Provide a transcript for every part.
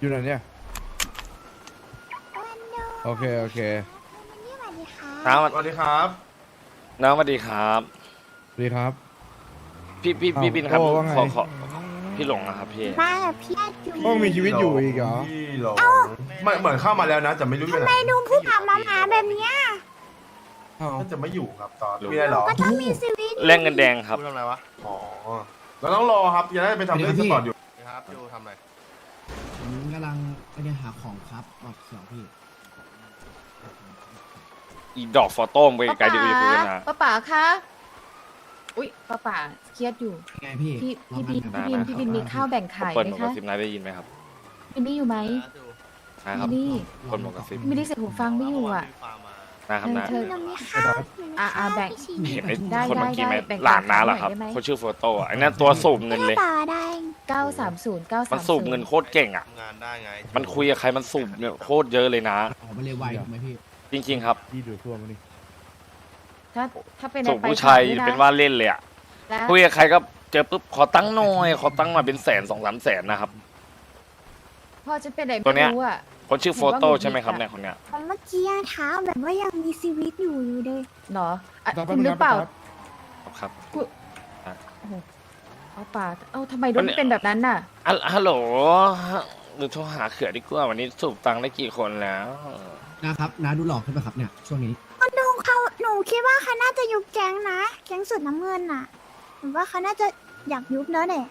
อยู่ไหนเนี่ยวันโดโอเค โอเควันนี้สวัสดีค่ะน้าสวัสดีครับน้าสวัสดีครับ สวัสดีครับ พี่พี่พี่อ้าวบินครับโอ้ว่าไง ขอขอพี่หลงนะครับพี่ มากับพี่อาจูโอ้มีชีวิตอยู่อีกเหรอ พี่หลงไม่เหมือนเข้ามาแล้วนะแต่ไม่รู้อยู่ไหนทำไมดูเพิ่งกลับมาหาแบบเนี้ยอ้าวน่าจะไม่อยู่ครับตอนรู้มีอะไรเหรอก็ต้องมีชีวิตแรงเงินแดงครับดูทำอะไรวะอ๋อเราต้องรอครับยังได้ไปทำเรื่องสปอร์ตอยู่ครับดูทำอะไร ผมกำลังไปเดินหาของครับออกเขียวพี่ อีดอกฟอโต้มไปไกลดีกว่าคุยกันนะ ป้าป๋าคะ อุ้ยป้าป๋าเครียดอยู่ ไงพี่พี่รอพี่งาบินกัพี่บินพี่บินมีข้าวแบ่งขายเปิดไหหมมวกกระคะซิบนายได้ยินไหมครับบินนี่อยู่ไหมนะครับ นี่ คนหมวกกระซิบ ไม่ได้ใส่หูฟังไม่อยู่อะ นะครับนะเธอหนูมีข้าวหนูมีอ่าอ่าข้าวแบ่งพี่ชิเห็นไอ้ได้คนเมื่อกี้ไหมได้ได้หลานน้าเหรอครับแบ่งขายหน่อยได้ไหมคนชื่อโฟโต้อะไอ้นั่นตัวสูบเงินเลยต่อได้ 930มันสูบเงิน930โคตรเก่งอะ ทำงานได้ไงมันคุยกับใครมันสูบเนี่ยโคตรเยอะเลยนะ ออกไปเลยไวถูกไหมพี่ จริง ๆ ครับพี่ดูทั่วมานี่ถ้าถ้าเป็นสูบไปผู้ชายขด้วยะเป็นว่าเล่นเลยอะแล้วคุยกับใครก็เจอปุ๊บขอตั้งค์หน่อยขอตั้งค์มาเป็นแสนสองสามแสนนะครับ พ่อจะเป็นอะไรตัวไม่เนี้ยรู้อะ คนชื่อโฟโต้ใช่ไหมครับเนี่ยคนเนี้ยผมเมื่อกี้ยังเท้าแบบว่ายังมีชีวิตอยู่อยู่เลยเนาะอะต่อไปคุณหรือเปล่าครับครับ ป้าป๋าเอ้าทำไมรถมันเป็นแบบนั้นน่ะอะฮัลโหลหรือโทรหาเขื่อดีกว่าวันนี้สูบตังค์ได้กี่คนแล้ว นะครับน้าดูหลอกขึ้นไหมครับเนี่ยช่วงนี้ดูเขาหนูคิดว่าเขาน่าจะยุบแก๊งนะ แก๊งสุดน้ำเงินน่ะหนูว่าเขาน่าจะอยากยุบแล้วเนี่ย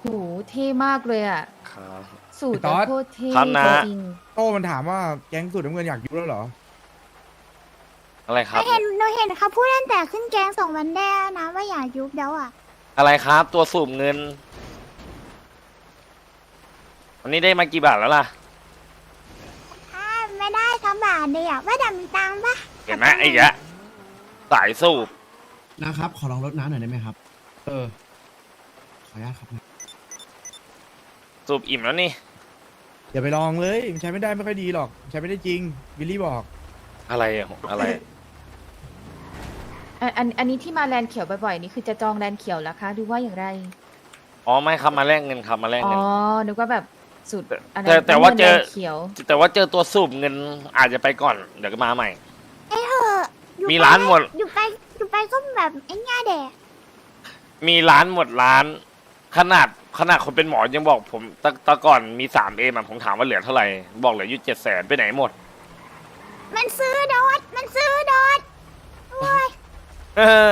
โหเท่มากเลยอะ ครับ สูตรไอ้ต๊อดโคตรเท่ครับนะ จริงโต้มันถามว่าแก๊งสุดน้ำเงินอยากยุบแล้วเหรอ อะไรคหรับนูเห็นหนูเห็นเขาพูดตั้งแต่ขึ้นแก๊งสองวันแรกนะว่าอยากยุบแล้วอะ อะไรครับตัวสูบเงิน วันนี้ได้มากี่บาทแล้วล่ะถ้าไม่ได้ทั้งบาทเลยอะว่าดำมีตังค์ปะเห็นไหมไอ้ยะสายสูบนะครับ ขอลองรถน้าหน่อยได้ไหมครับ เออ ขออนุญาตครับนะสูบอิ่มแล้วนี่ อย่าไปลองเลย มันใช้ไม่ได้ไม่ค่อยดีหรอก ใช้ไม่ได้จริง วิลลี่บอก อะไรอะอะไรอั นอันอันนี้ที่มาแลนด์เขียวบ่อยๆนี่คือจะจองแลนด์เขียวแล้วคะดูว่าอย่างไร อ๋อไม่ครับมาแลกเงินครับมาแลกอ๋อ เงิน นึกว่าแบบสูตรอะไรแต่แต่ว่าเจอน้ำงินแดงเขียว แต่ว่าเจอตัวสูบเงินอาจจะไปก่อนเดี๋ยวก็มาใหม่ ไอ้เหอะอยู่มีไปร้านหมด อยู่ไปอยู่ไปก็แบบไอ้ง่าแดกมีร้านหมดร้าน ขนาดขนาดคนเป็นหมอยังบอกผมแตตะก่อนมีสามเอมผมถามว่าเหลือเท่าไหร่บอกเหลืออยู่เจ็ดแสนไปไหนหมด มันซื้อโดดมันซื้อโดดโอ้ย เออ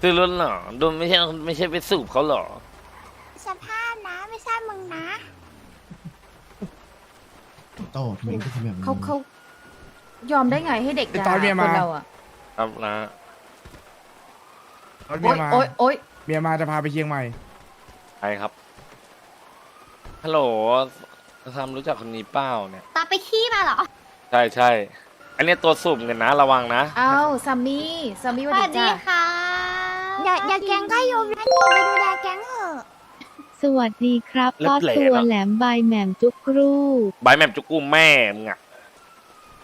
ซื้อรถเหรอดูไม่ใช่ไม่ใช่ไปสูบเขาเหรอ สภาพนะไม่ใช่มึงนะ โต้ทำไมพี่ทำแบบนี้เขาเขายอมได้ไงให้เด็กไอ้ด่าตอนเมียคมานเราอะครับนะตอนเมีโอ๊ยยมา โอ๊ยโอ๊ยเมียมาจะพาไปเชียงใหม่ใครครับ ฮัลโหลทำรู้จักคนนี้เป้าเนี่ย ตาไปขี้มาเหรอ ใช่ใช่ อันเนี้ยตัวสูบเงินนะระวังนะเอ้าซัมมี่ซัมมี่สวัสดีจ้ะค่ะอย่าอย่าแกงก็ยุบนะนี่ไปดูแลแกงเถอะ สวัสดีครับเล็บก็แหลมตัวอะ แหลมบายแหม่มจุกรูบายแมมจุกุมแม่มึงอะ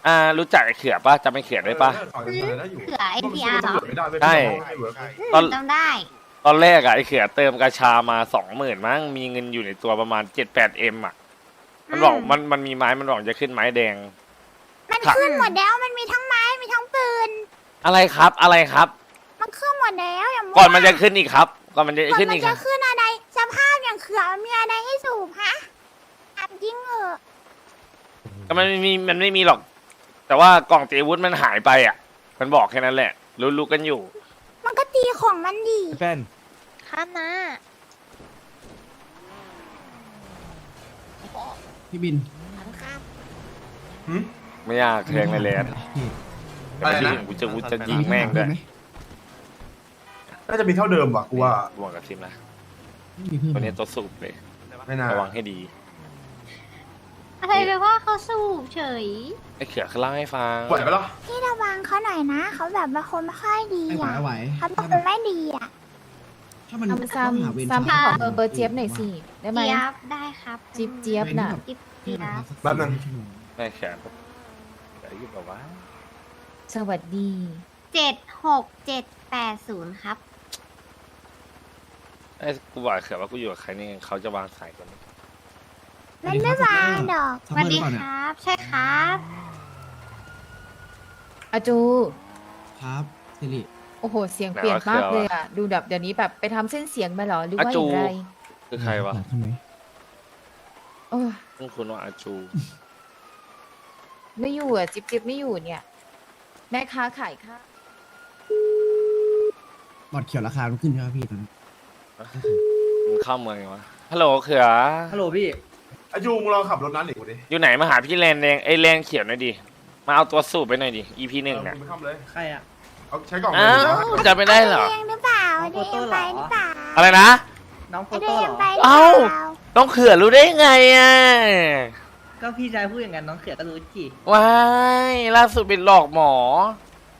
อ่า รู้จักไอ้เขือปะจำไอ้เขือได้ปะเออเออได้อยู่เผื่อไอพีอาร์เหรอไม่ได้ไม่ใช่ได้ไม่เวิร์กตอนจำได้ ตอนแรกอะไอ้เขือเติมกระชามาสองหมื่นมั้งมีเงินอยู่ในตัวประมาณเจ็ดแปดเอ็มอะ มันบอกมันมันมีไม้มันบอกจะขึ้นไม้แดง มันขึ้นหมดแล้วมันมีทั้งไม้มีทั้งปืน อะไรครับอะไรครับ มันขึ้นหมดแล้วอย่ามั่วก่อนมันจะขึ้นอีกครับ ก่อนมันจะก่อนขึ้นมัอีนกคจะรับ ขึ้นอะไรสภาพอย่างเขือมีอะไรให้สูบฮะอับยิงเหอะก็มันไม่มีมันไม่มีหรอก แต่ว่ากล่องตีอาวุธมันหายไปอะ มันบอกแค่นั้นแหละ รู้ๆกันอยู่ มันก็ตีของมันดีแฟนครับนะพี่บิน ไม่ยากแทงเลยแหละพี่แต่ที่ถึงกูจะกูจะยิงแม่งด้วยไหมน่าจะมีเท่าเดิมว่ะกูว่าบอกกับทีมนะไม่มีเพิ่มวันเหรนี้อตัวสูบเลยไม่น่าระวังให้ดีอะไรเลยว่าเขาสูบเฉย ไอ้เขือเขาเล่าให้ฟังไหวปะล่ะพี่ระวังเขาหน่อยนะ เขาแบบเป็นคนไม่ค่อยดีไม่ไหวอะไหวเขาเป็นคนไม่ดีอะ ถ้ามันซัมซัต้มองหาเวรซัมช่างขอเบอร์เบอร์เจี๊ยบหน่อยสิได้ไหมเจี๊ยบได้ครับ จิ๊บเจี๊ยบน่ะ จิ๊บพี่เจี๊ยมาบสักแป๊บนึงชั่วโมงแม่แขนแต่ อยู่แบบว่าสวัสดี เจ็ดหกเจ็ดแปดศูนย์ครับ ไอ้กูบอกไอ้เขือว่ากูอยู่กับใครนี่เขาจะวางสายกันมันไม่วางดอกสวัสดีครับบใช่ครับ อาจู ครับสิริโอ้โห เสียงเปลี่ยนมากเลยอะ ดูแบบเดี๋ยวนี้แบบไปทำเส้นเสียงมาเหรอ หรือว่าอย่างไร คือใครวะทำไมโอ้ย ต้องคุณว่าอาจู ไม่อยู่อะจิบจิบไม่อยู่เนี่ย แม่ค้าขายข้าวบอดเขียวราคามันขึ้นใช่ไหมพี่ตอนนี้มึงเข้าเมืองยังวะฮัลโหลเขือ ฮัลโหลพี่ อายุมึงลองขับรถนั้นหนิกูดิอยู่ไหนมาหาพี่แลนแดงไอ้แลนเขียวหน่อยดิ มาเอาตัวสูบไปหน่อยดิ EP หนึ่งเออเนี่ยมึงไปขับเลย ใครอะ เอาใช้กล่องอ้าเลยวนะจะไม่ได้เหรอ เองหรือเปล่าน้องเดีโฟโต้ยเหรอไปหรือเปล่าอะไรนะ น้องโฟเดีโต้ยเหรอไปหรือเอ้าเปล่าต้องเขือรู้ได้ไงอะ ก็พี่ชายพูดอย่างนั้นน้องเขือก็รู้จีว้ายล่าสุดเป็นหลอกหมอ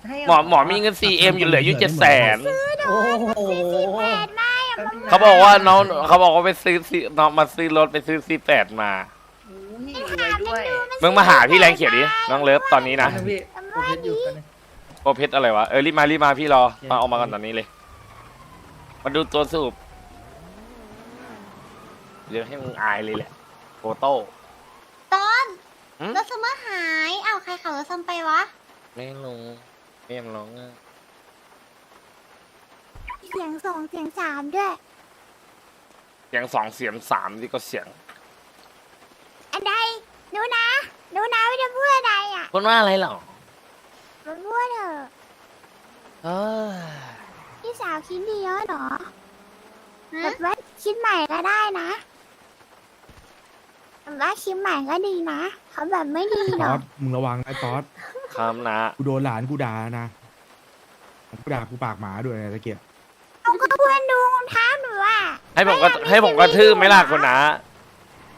ให้หมอหมอมีเงิน 4M อยู่เหลืออยู่7แสนโอ้โหแปดไม่อะมันเขาบอกว่าน้องเขาบอกว่าไปซื้อซีน้องมาซื้อรถไปซื้อซีแปดมาโอ้ยรวยด้วยมึงมาหาพี่แรงเขียวดิน้องเลิฟตอนนี้นะนะพี่ผมเพชรอยู่กันงโอเพชรอะไรวะเออรีบมารีบมาพี่รอมาเอามาก่อนตอนนี้เลยมาดูตัวสูบเดี๋ยวให้มึงอายเลยแหละโฟโต้ ตอนหืม รถสมอหายอ้าวใครขับรถซัมไปวะไม่ลงไม่ยอมร้องอะเสียงสองเสียงสามด้วย เสียงสองเสียงสามนี่ก็เสียง อันใดดูนะดูนะไม่ได้พูดอะไรอะคนว่าอะไรหรอมันพูดเถอะเออพี่สาวคิดดีแล้วเหรอแบบว่าคิดใหม่ก็ได้นะ แบบว่าคิดใหม่ก็ดีนะเขาแบบไม่ดีหตรออดมึงระวังไอ้ตอดคำนะ กูโดนหลานกูด่านะกูด่ากูปากหมาด้วยนะตะเกียบเขาก็เพื่อนดูท้าหนูอะ ให้ผมก็ให้ผมก็ทื่อไหม่ล่ะคนนะ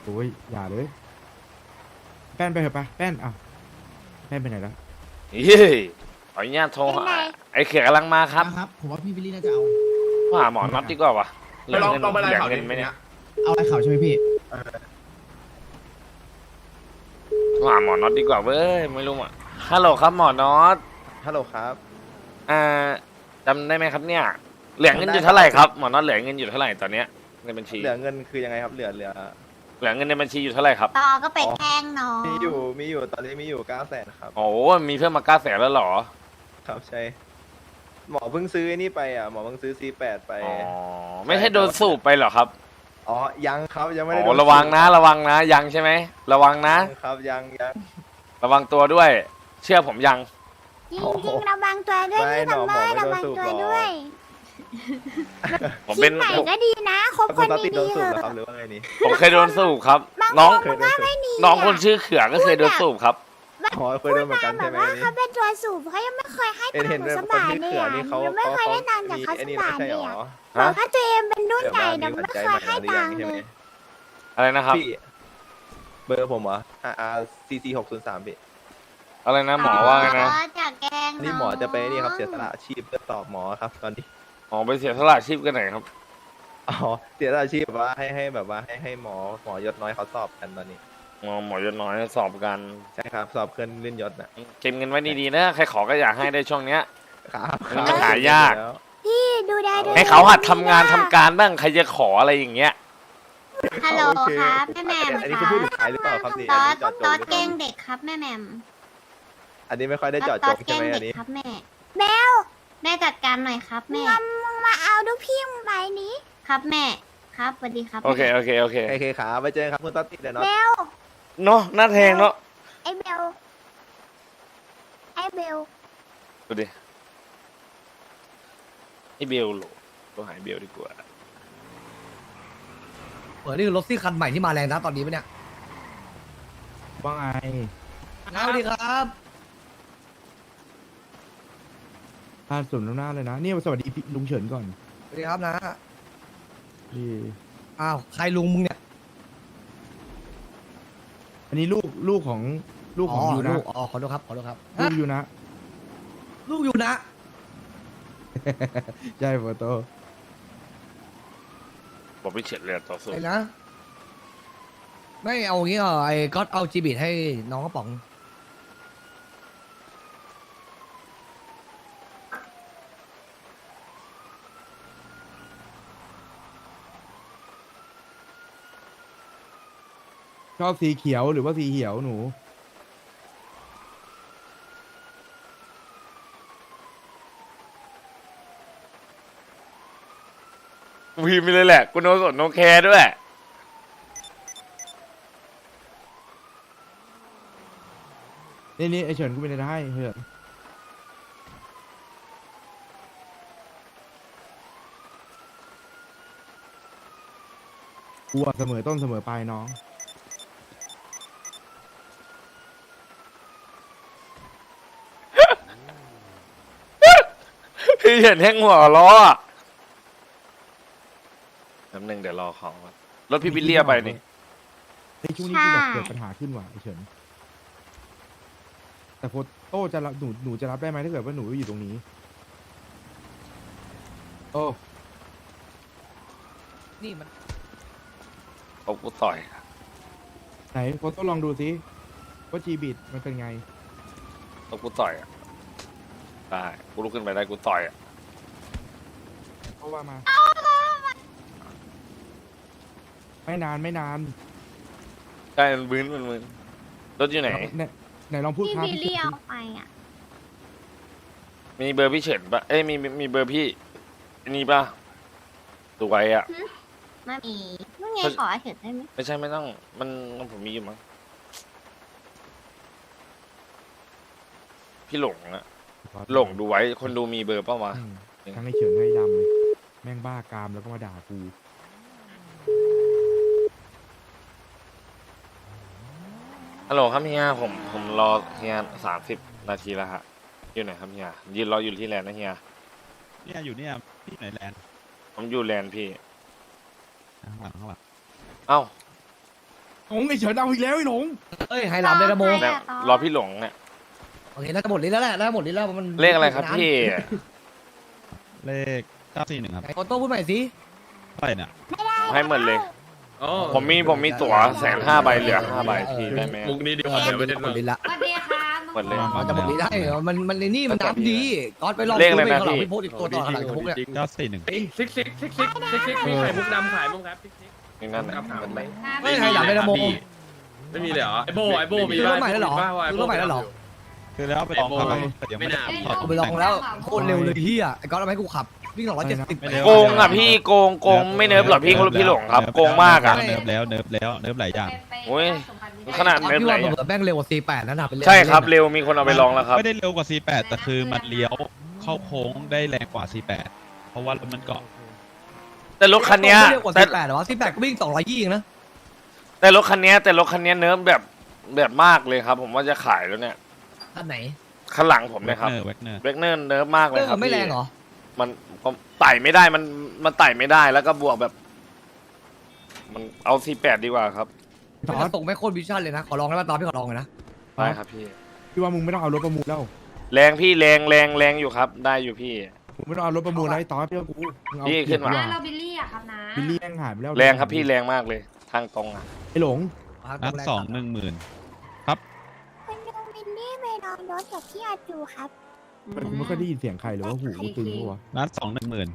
โอ้ยอย่าเลย แป้นไปเถอะปะแป้นอะแป้นไปไหนแล้ว เฮ้ยขออนุญาตโทรหาไอ้เขียกำลังมาครับครับ ผมว่าพี่วิลลี่น่าจะเอาหาหมอน็อตดีกว่าวะเหไปลือลองเงินลองไปไล่เหลือเขาเงิดินไหมเนี่ย เอาอะไรข่าวใช่ไหมพี่ หาหมอน็อตดีกว่าเว้ยไม่รู้อะฮัลโหลครับหมอน็อตฮัลโหลครับ อ่าจำได้ไหมครับเนี่ย เหลือเงินอยู่เท่าไหร่ครับหมอน็อตเหลือเงินอยู่เท่าไหร่ตอนเนี้ยในบัญชีเหลือเงินคือยังไงครับ เหลือเหลือ เหลือเงินในบัญชีอยู่เท่าไหร่ครับต่อก็ไปแทงน้องมีอยู่มีอยู่ตอนนี้มีอยู่เก้าแสนครับ โอ้โหมีเพิ่มมาเก้าแสนแล้วเหรอ ครับใช่ หมอเพิ่งซื้อไอ้นี่ไปอะหมอเพิ่งซื้อ C8 ไปอ๋อไม่ให้โดนสูบไปเหรอครับ อ๋อยังครับยังไม่ได้โอ้โดนระวังนะ ระวังนะ ยังใช่ไหม ระวังนะ ยังครับยังยัง ระวังตัวด้วย เชื่อผมยังจริงโอ้จโหริงระวังตัวด้วยไม่พี่หนอทำหมไมอไม่ระโดนวังสูบตัวหรอ ด้วยผมคิเป็ดนใหม่ผมก็ดีนะคบแล้วคคุณนตาติดโดดีนๆสูเถบเหรออะครับหรือว่าไงนี่ ผมเคยโดนสูบครับบางน้องคนมันก็ไม่ดีน้องคนอะชื่อเขือก็เคยโดนสูบครับ อ๋อเคยโดนเหมือนกันแบใช่บไหมว่าอันนี่เขาเป็นตัวสูบเขายังไม่เคยให้เห็นตังเห็นค์หนูด้วยสักคนบาทที่เลยเขืออะนี่หเขานูไม่เขาเคยเขาได้ตังค์จากมีเขาไอ้สักนี่บาไม่ทใช่เลหรยออะบอกว่าตัวเองเป็นรุ่นเดี๋ยวใหญ่ว่าแต่มีไม่ปัจจัยเคยมาให้หรือยัตังงค์ใช่เลไหมยอะไรนะครับพี่เบอร์ผมเหรอ R C C หกศูนย์สามพี่อะไรนะหมอว่าไงนะอ๋อจากแกงนี่หมอจะไปนี่ครับเสียสละอาชีพเพื่อตอบหมอครับ ตอนนี้หมอไปเสียสละชีพกันไหนครับอ๋อเสียอาชีพแบบว่าให้ให้แบบว่าให้ให้หมอหมอยศน้อยเขาสอบกันตอนนี้ หมอหมอยศน้อยสอบกันใช่ครับสอบเพื่อนเล่นยศน่ะเก็บเงินไว้ดีๆนะใครขอก็อยากให้ได้ช่วงเนี้ย ครับมันหายากแล้วพี่ดูได้ด้วยให้เขาหัดทำงานทำการบ้างใครจะขออะไรอย่างเงี้ย ฮัลโหลโอเคครับแม่แหม่มอันนี้คือพูดสุดท้ายหรือเปล่าครับนี่ตออันดนี้เจอดจตงอหดรือเปเก่ล่างเด็กครับแม่แหม่มอันนี้ไม่ค่อยได้เจอดตจองดใช่เก่งไหมอัเด็นกนี้ ครับแม่เบลแม่จัดการหน่อยครับแม่ มึงมาเอาดูพี่มึงไปนี้ครับแม่ ครับสวัสดีครับโอเค โอเค โอเค โอเคครับไปเจอกันครับคุณตอตติดเดี๋ยวเนาะ เบล เนาะหน้าแทงเนาะไอ้เบลไอ้เบลดูดิไอเบลโหลตัวหายเบลดีกว่าเออนี่คือรถซี่คันใหม่ที่มาแรงนะตอนนี้ปะเนี่ยว่าไงสวัสดีครับพาสุนหน้าเลยนะนี่สวัสดีพี่ลุงเฉินก่อนสวัสดีครับนะนี่อ้าวใครลุงมึงเนี่ยอั นนี้ลูกลูกของลูกของยูนะลูกอ๋อขอโทษครับขอโทษครับลูกยูนะ ลูกอยู่นะ ใช่โฟโต้บอกไปเฉียดเรือต่อสู้ ไอ้นะ ไม่เอางี้เหรอไอ้ก็เอาจีบิทให้น้องกระป๋อง อบสีเขียวหรือว่าสีเขียวหนูพิมพ์ไปเลยแหละ กูโนสนโนแคร์ด้วย นี่นี่ไอเฉินกูเป็นอะไรให้เหินกูอะเสมอต้นเสมอปลายน้อง เห็นแห้งหัวล้ออะแป๊บนึงเดี๋ยวรอของก่อนรถพี่บิลเลียไปนี่ในช่วงนี้กูแบบใช่เกิดปัญหาขึ้นว่ะไอเฉินแต่โฟโต้จะรับหนูหนูจะรับได้ไหมถ้าเกิดว่าหนูอยู่ตรงนี้ โอ้นี่มันเอากูต่อยไหนโฟโต้ลองดูสิว่าจีบิดมันเป็นไง เอากูต่อยอะได้กูลุกขึ้นไปได้กูต่อยอะ เพราะว่ามา ไม่นานไม่นานได้มันมึนมันมึนรถอยู่ไหน ไหนไหนลองพูดพี่ครับบิลลี่เอาไปอะ มีเบอร์พี่เฉินปะเอ้ยมีมีมีเบอร์พี่อันนี่ปะดูไว้อะไม่มีนู่นไงขอเห็นได้ไหมไม่ใช่ไม่ต้องมันมันผมมีอยู่มั้งพี่หลงอะหลงดูไว้คนดูมีเบอร์เปล่าวะ อืมทั้งไอเฉินทั้งไอดำเลย แม่งบ้ากามแล้วก็มาด่ากูฮัลโหลครับเฮียผมผมรอเฮียสามสิบนาทีแล้วฮะอยู่ไหนครับเฮียยืนรออยู่ที่แลนด์นะเฮียเนี่ยอยู่เนี่ยที่ไหนแลนด์ผมอยู่แลนด์พี่ข้างหลังข้างหลังเอ้าหลงไอเฉินเอาอีกแล้วไอหลงเอ้ยไฮรามเลยนะโมแล้วรอพี่หลงเนี่ยโอเคน่าจะหมดลิ้นแล้วแหละน่าจะหมดลิ้นแล้วมันเลขอะไรครับพี่ เลข เก้าสี่หนึ่งครับไหนโอโต้พูดใหม่สิเท่าไหร่เนี่ยให้หมดเลยผมมีผมมีตั๋วแสนห้าใบเหลือห้าใบพี่ได้ไหม มุกนี้ดีกว่าเดี๋ยวไม่ได้หมดลิ้นละสวัสดีค่ะหมดเลยอ๋อจะหมดลิ้นได้เหรอมันมันในนี่มันนับดีก๊อตไปลองเลขอะไรซื้นะข้างหลังพี่ พี่พูดอีกตัวต่อข้างหลังกับพวกเนี่ยเก้าสี่หนึ่งซิกซิกซิกซิกซิกซิกมีไข่มุกดำขายมั้งครับซิกซิกนี่นั่นครับถามไหมไม่ไฮรามเลยนะโมไม่มีเลยเหรอไอโบไอโบมีซื้อรถใหม่แล้วเหรอบ้าว่าไซื้อรถใหม่แล้วเหรอ คือแล้วไปลองขับอะแต่ยังไม่ได้ไม่น่าถอดกูไปลองแล้วโคตรเร็วเลยเฮียไอ้ก๊อตเอาไปให้กูขับ วิ่งสองร้อยเจ็ดสิบไม่เร็วโกงอะพี่โกงโกงไม่เนิร์ฟหรอพี่พี่หลงครับโกงมากอะ เนิร์ฟแล้วเนิร์ฟแล้วเนิร์ฟหลายอย่าง โอ้ย ขนาดก๊อตเนิร์ฟพี่ไหนว่าอะเผื่อแม่งเร็วกว่า C8 นั่นน่ะเป็นใช่ครับเร็วมีคนเอาไปลองแล้วครับ ไม่ได้เร็วกว่า C8 แต่คือมันเลี้ยวเข้าโค้งได้แรงกว่า C8 เพราะว่ารถมันเกาะ แต่รถคันเนี้ยไม่เร็วกว่าแต่ C8 เหรอ C8 ก็วิ่ง220เองนะ แต่รถคันเนี้ยแต่รถคันเนี้ยเนิร์ฟแบบแบบมากเลยครับ ผมว่าจะขายแล้วเนี่ยอันไหนข้างหลังผมแวเนะกครับเนอร์แวกเนอร์เบรกเนอร์เนิร์ฟมากเลเรื่ยองครับไม่แรงเหรอ มันผมไต่ไม่ได้มันมันไต่ไม่ได้แล้วก็บวกแบบ มันเอาซีแปดดีกว่าครับตอมันดจะส่งไม่โคตรวิชั่นเลยนะ ขอลองได้ป่ะตอนพี่ขอลองเลยนะ ได้ครับพี่ พี่ว่ามึงไม่ต้องเอารถประมูลแล้วแรงพี่แรงแรงแรงอยู่ครับ ได้อยู่พี่ มึงไม่ต้องเอารถประมูลแล้วไอ้ตอดเพื่อกูมึงเอาพี่ขึ้นมาเกียรติเราดีกบิลลี่อะครับนะบิลลี่แม่งหายไปแล้วแรงครับพี่แรงมากเลย ทางตรงอะไอหลงนัดสองหนึ่งหมื่นคุณลุงบิลลี่ไปนอนรถกับพี่อาจูครับ มันกูไม่ค่อยได้ยินเสียงใครหรือว่าหูกูตึงปะวะนัดสองหนึ่งหมื่น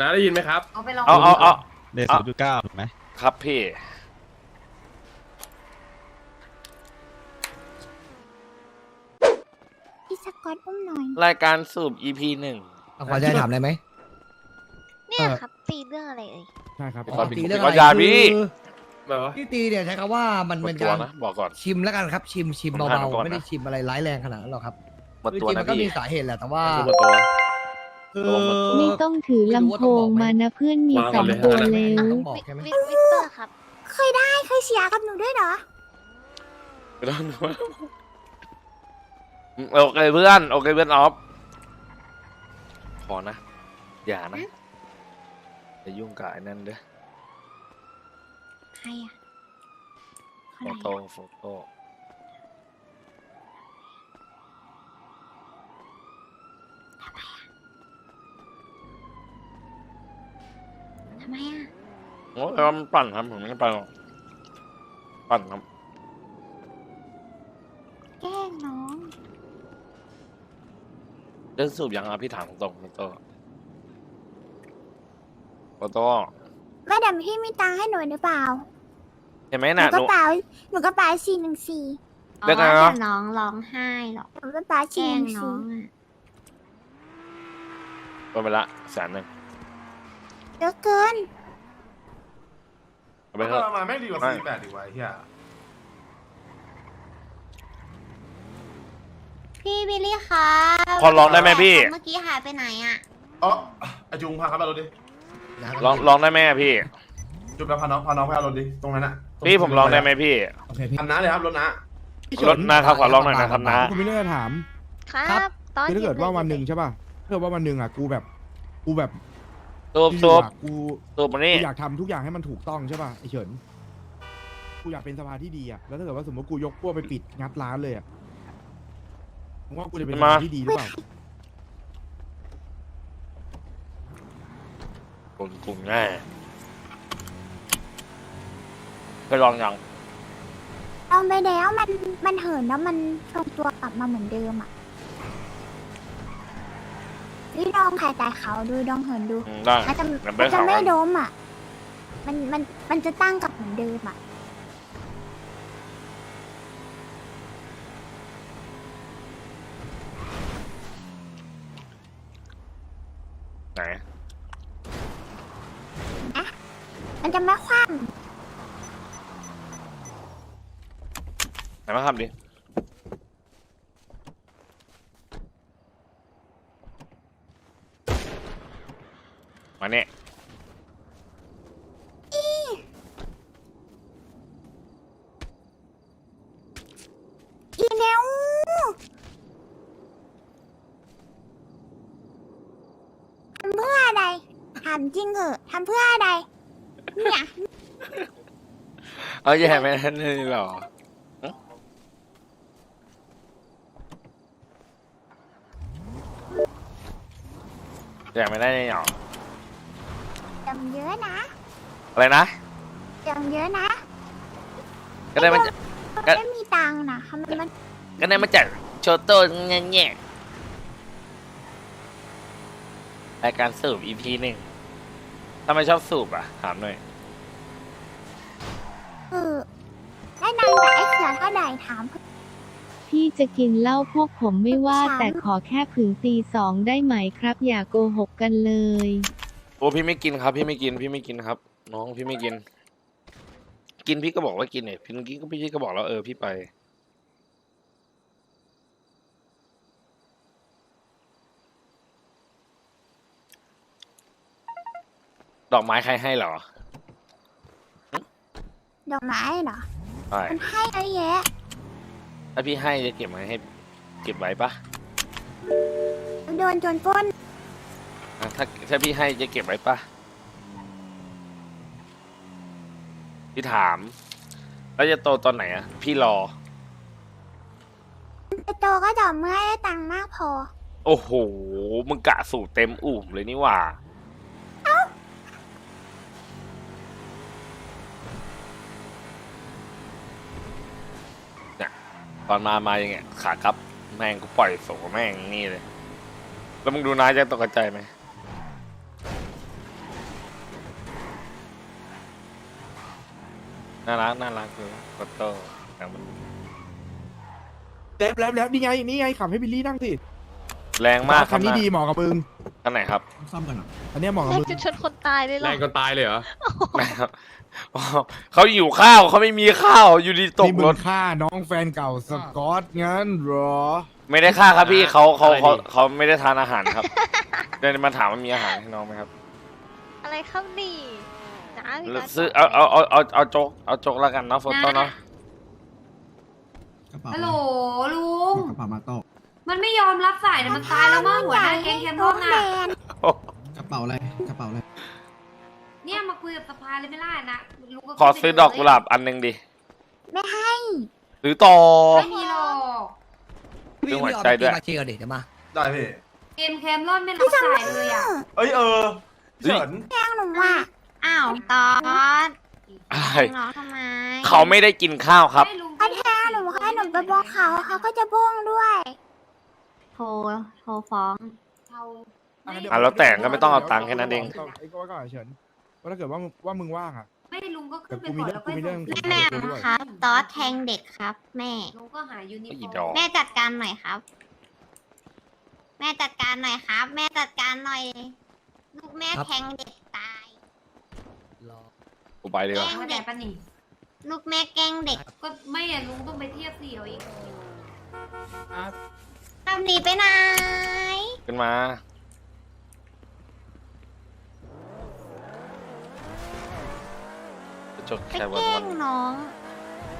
น้าได้ยินไหมครับ เอาไปลองเอาเอาเอาเดย์ศูนย์จุดเก้าถูกไหมครับพี่ พี่สกอตอุ้มหน่อย รายการสูบ EP หนึ่ง ขอใจถามได้ไหม เนี่ยครับตีเรื่องอะไรเอ่ย ใช่ครับขอตีเรื่องขอะอไรยาพี่คือแบบว่าที่ตีเนี่ยใช้คำว่ามันหมดเป็นตัวการนะบอกก่อนชิมแล้วกันครับ ชิมชิมผมถามเบาก่อนๆนะไม่ได้ชิมอะไรร้ายแรงขนาดนั้นหรอกครับ หมดคือตัวจริงนะมันก็พี่มีสาเหตุแหละแต่ว่าหมดตัว คือ ไม่ต้องถือลำโพงมานะเพื่อนมีสองตัวเร็วต้องบอกใช่ไหม วิวิเตอร์ครับ เคยได้เคยเสียกับหนูด้วยเหรอ ไม่ต้องดูโอเคเพื่อน โอเคเพื่อนออฟขอนะ อย่านะ อย่ายุ่งกับไอ้นั่นเด้อใครอะใคโฟรโต้โฟโต้ ทำไมอะโอ้ยแล้วมันปั่นครับผมไม่ไปหรอกปั่นครับ แกล้งน้องเรื่องสูบยังอะพี่ถามตรงๆโฟโต้โฟโต้ว่าแต่พี่มีตังค์ให้หนูหรือเปล่าเห็นไหมหนูน่ะกหระนู เป๋าหนูกระเป๋าสี่หนึ่งสี่เรียกไงวะน้องร้องไห้หรอกหนูกระเป๋าแกสี่ล้หงนึ่งน้อสี่งอะโดนไปละแสนหนึ่ง เยอะเกิน เอาไปเถอะมาแม่งดีกว่าไม่สี่แปดดีกว่าไอ้เฮียพี่บิลลี่คะพอลองได้ไหมพี่ เมื่อกี้หายไปไหนอะเอ๋ออายุงพาครับไปรถดิลองลองได้ไหมอะพี่ จุดแล้วพาน้องพาน้องไปเอารถดิตรงนั้นอะพี่ผมลองได้ไหมพี่ โอเคพี่อันน้าเลยครับรถน้ารถนะครับขอลองหน่อยนะครับนะคุณไม่เลือกถาม ครับ ตอนคือถ้าเกิดว่าวันหนึ่งยิใช่ป่ะถ้าเกิดว่าวันหนึ่งอะกูแบบ กูแบบ สูบอยู่สูบๆอะกูสูบมากูนี่อยากทำทุกอย่างให้มันถูกต้องใช่ป่ะไอเฉินกูอยากเป็นสภาที่ดีอะแล้วถ้าเกิดว่าสมมติกูยกพวกไปปิดงัดร้านเลยอะมึงว่ากูจะเป็นสมาภาที่ดีหรือเปล่า กลุ่มกลุ่มแน่เคยลองยังลองไปแล้วมันมันเหินแล้วมันทรงตัวกลับมาเหมือนเดิมอะ นี่ลองไข่แต่เขาดูลองเหินดูอืมได้ มันจะงั้นไปมันจะเขาไม่กันโดมอะ มันมันมันจะตั้งกลับเหมือนเดิมอะ ไหนมันจะไม่คว่ไหนมาทำดิ มาเนี่ยำอีเนวทำเพื่ออะไรถามจริงเหอะทำเพื่ออะไร เนี่ยเอาแย่ไหมนั่นนี่หรอหึแย่ไม่ได้หรอจำเย อะนะ อะไรนะจำเยอะนะก็ได้มาจากก็ ไม่มีตังค์นะทำไมมันก็ได้มาจากโชโต้เงี้ยเงี้ยรายการสูบ EP หนึ่งทำไมชอบสูบอะ ถามหน่อย เออได้นางกับไอ้เสือเท่าไหร่ถาม พี่จะกินเหล้าพวกผมไม่ว่าสามแต่ขอแค่ถึงตีสองได้ไหมครับ อย่าโกหกกันเลยโอ้พี่ไม่กินครับ พี่ไม่กิน พี่ไม่กินครับ น้องพี่ไม่กิน กินพี่ก็บอกว่ากินเนี่ยพี่เมื่อกี้ก็พี่ก็บอกแล้วเออพี่ไป ดอกไม้ใครให้เหรอดอกไม้เหรอ ใช่มันให้เยอะแยะถ้าพี่ให้จะเก็บไว้ให้ เก็บไว้ปะโดนโจนปล้น อะถ้าถ้าพี่ให้จะเก็บไว้ปะพี่ถาม แล้วจะโตตอนไหนอะ พี่รอไปโตก็ต่อเมื่อได้ตังค์มากพอ โอ้โห มึงกะสูตรเต็มอุ่มเลยนี่หว่า เนี่ย ตอนมามาอย่างเงี้ยขากลับ แม่งกูปล่อยโสแม่งนี่เลย แล้วมึงดูนายจะตกใจไหม น่ารักน่ารักคือโฟโต้แต่มันแล้วแล้วแล้วนี่ไงนี่ไงขับให้บิลลี่นั่งสิแรงมากคคัรับนนี้นะดีเหมาะกับมึงคันไหนครับซ่อมกันหรออันเนี้ยเหมาะกับแรกมึงจะชนคนตายเลยเหรแรองจนตายเลยเหรอนะครับอ๋อเขาอยู่ข้าวเขาไม่มีข้าวอยู่ดีตกนี่มึรงถฆ่าน้องแฟนเก่าสกอตงั้นเหรอ ไม่ได้ฆ่าครับพี่เขาเขาอะไรเขาดิเขาไม่ได้ทานอาหารครับเดินมาถามว่ามีอาหารให้น้องไหมครับ อะไรครับนี่ นะพี่นัทซื้อเอาเอาเอาเอาเอาโจ๊กเอาโจ๊กแล้วกันเนาะโฟโต้เนาะกระเป๋าฮัลโหลลุง กระเป๋ามาโต้มันไม่ยอมรับสายแต่มันตายแล้วมั้งหัวหน้าแก๊งแคมป์โต๊ะน่ะแดนกระเป๋าอะไร กระเป๋าอะไร เนี่ยมาคุยกับสภาเลยไม่ได้นะลุงก็ขอซื้อดอกกุหลาบอันหนึ่งดิไม่ให้ซื้อต่อ ไม่มีหรอกเรื่องหัวใจด้วยมาเชียร์กันดิเดี๋ยวมาได้พี่ เกมแคมรอนไม่รับสายเลยอะ เอ้ยเออพี่เฉินแกล้งหนูว่ะ อ้าวตอนไอ้น้องทำไมเขาไม่ได้กินข้าวครับไม่ลุงเขาแทงหนูให้หนูไปบอกเขาเขาก็จะบ้งด้วยโทรโทรฟ้องเขาอะแล้วแต่ก็ไม่ต้องเอาตังค์แค่นั้นเอง ไอ้ก็ว่าก่อนเฉินว่าถ้าเกิดว่ามึงว่ามึงว่างอะ ไม่ลุงก็แต่กูมีเรื่องกูมีเรื่องสำคัญแม่กับกูด้วยครับตอสแทงเด็กครับ แม่ ลุงก็หายูนิไอ้ฟอีอดอร์กมแม่จัดการหน่อยครับ แม่จัดการหน่อยครับ แม่จัดการหน่อย ลูกแม่ครับแทงเด็กตายรอ กูไปดีกว่า เข้าใจปะนี่ลูกแม่แกล้งเด็กก็ไม่อะลุงต้องไปเทียบสี่เอาเองทำหนีไปไหน ขึ้นมาจดไปแค่วันแกล้วังนน้อง